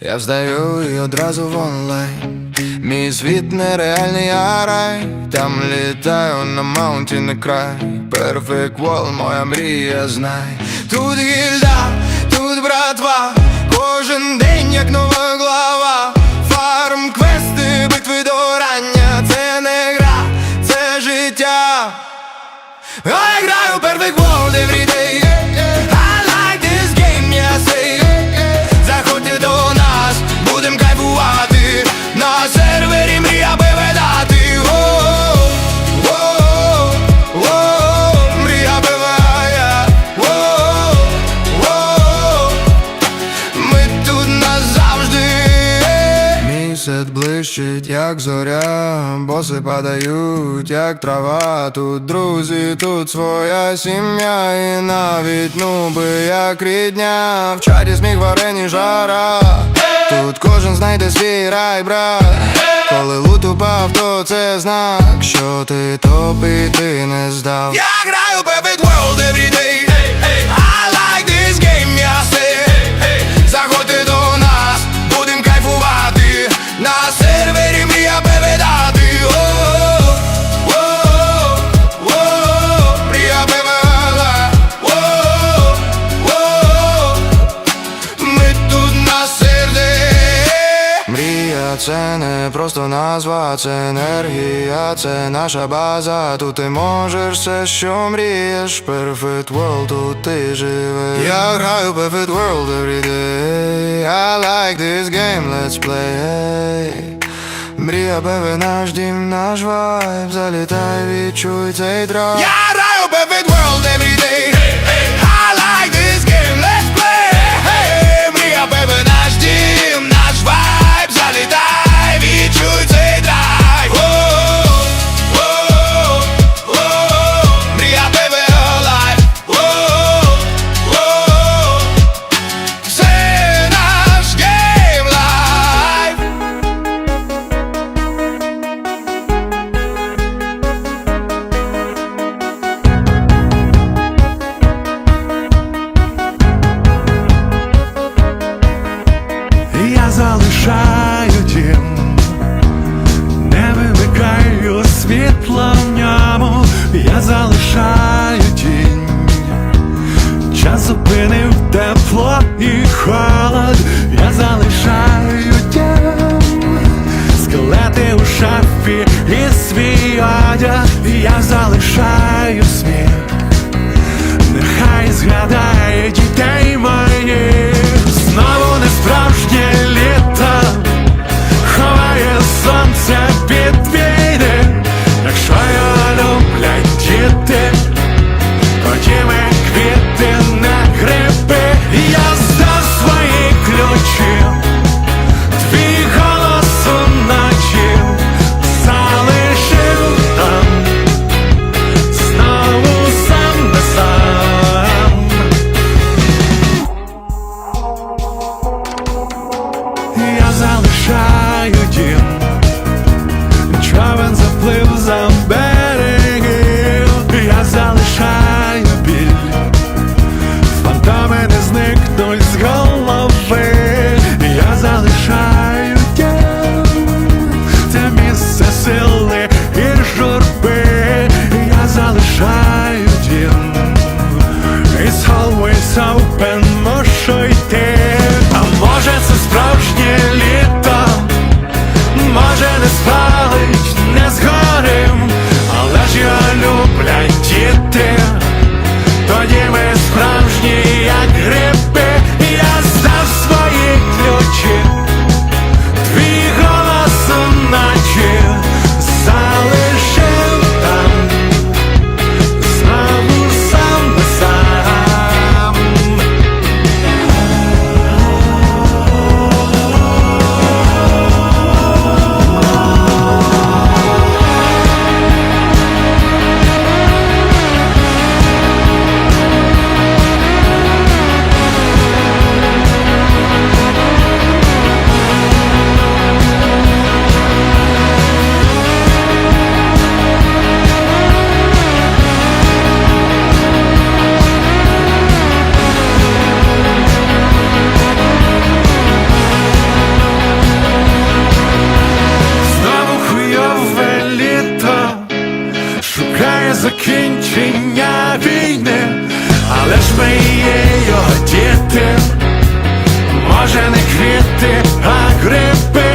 Я встаю і одразу в онлайн. Мій світ нереальний я рай. Там літаю на маунті не край Perfect Wall, моя мрія, знай. Тут гільда, тут братва. Кожен день як нова глава. Фарм, квести, битви до рання. Це не гра, це життя. I граю Perfect World every day як зоря, боси падають, як трава, тут друзі, тут своя сім'я, і навіть нуби, як рідня, в чаті сміх варені жара, тут кожен знайде свій рай, брат. Коли лут упав, то це знак, що ти топ і ти не здав. Я граю Perfect World every day просто назва, це енергія, це наша база. Тут ти можеш все, що мрієш. Perfect world, тут ти живеш. Я граю Perfect world every day. I like this game, let's play. Мрія певе наш дім, наш вайб Залітай, відчуй цей драйв Я дім Човен заплив за берегів Я залишаю біль. Фантоми не зникнуть з голови. Я залишаю дім Це місце сили і журби. Я залишаю дім. It's always open, мушу йти. А може це справжнє літо Може не квіти, а гриби.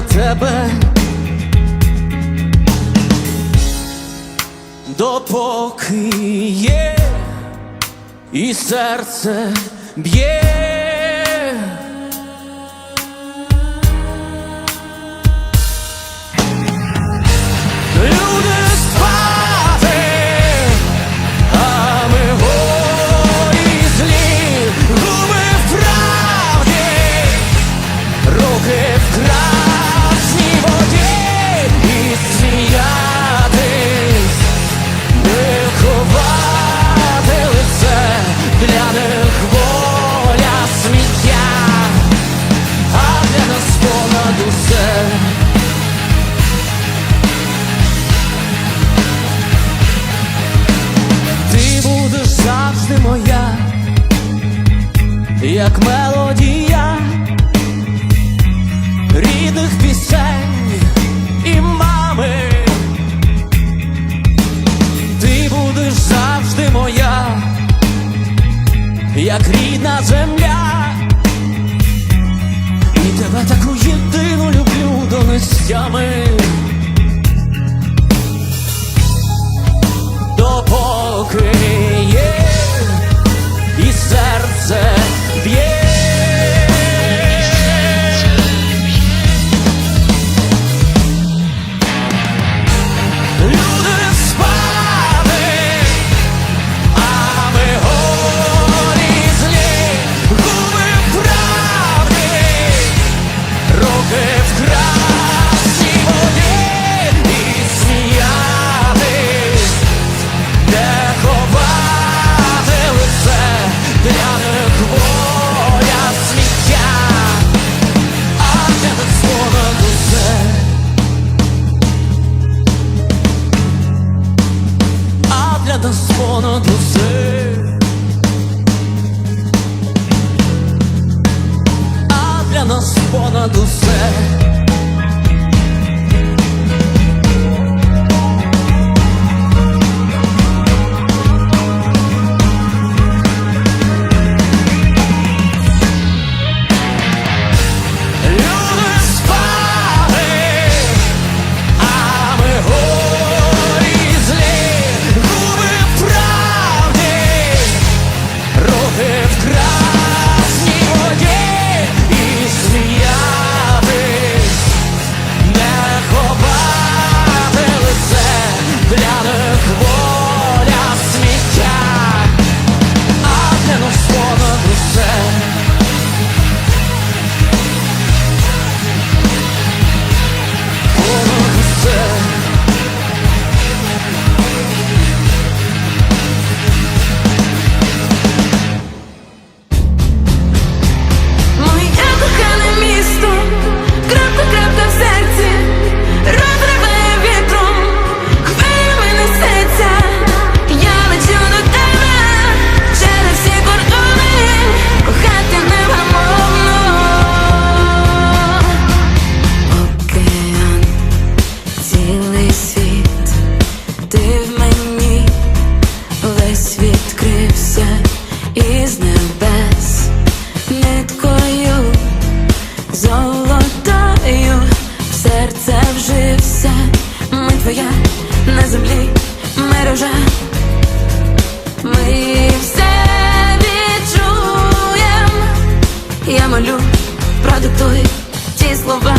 на тебе допоки є, і серце б'є. як рідна земля, і тебе таку єдину люблю до нестями. Допоки є і серце б'є. Твоя на землі мережа. Ми все відчуєм. Я молю, продиктуй ті слова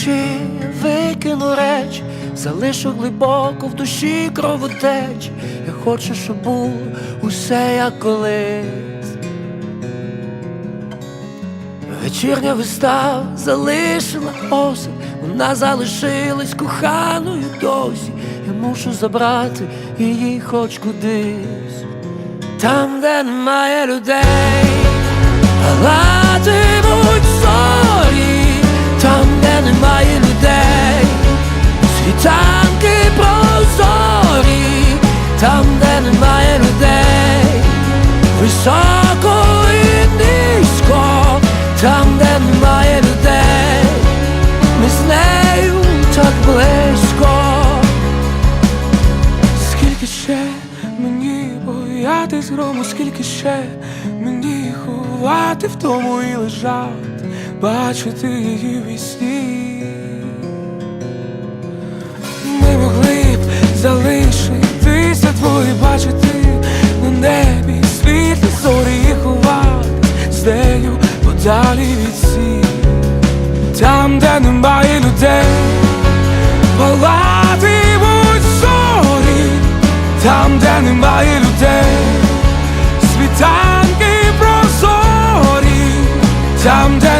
Вночі викину реч, залишу глибоко в душі кровотеч. Я хочу, щоб було усе як колись. Вечірня вистава залишила осень, вона залишилась коханою досі. Я мушу забрати її хоч кудись. Там, де немає людей, Ладимуть зорі, ховати в тому і лежати, бачити її вісні. Ми могли б залишитися двоє, бачити на небі світлі зорі і ховати з нею подалі від всіх. Там, де немає людей, палатимуть зорі, там, де немає людей,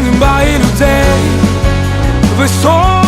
прозорі, там, де немає людей, високі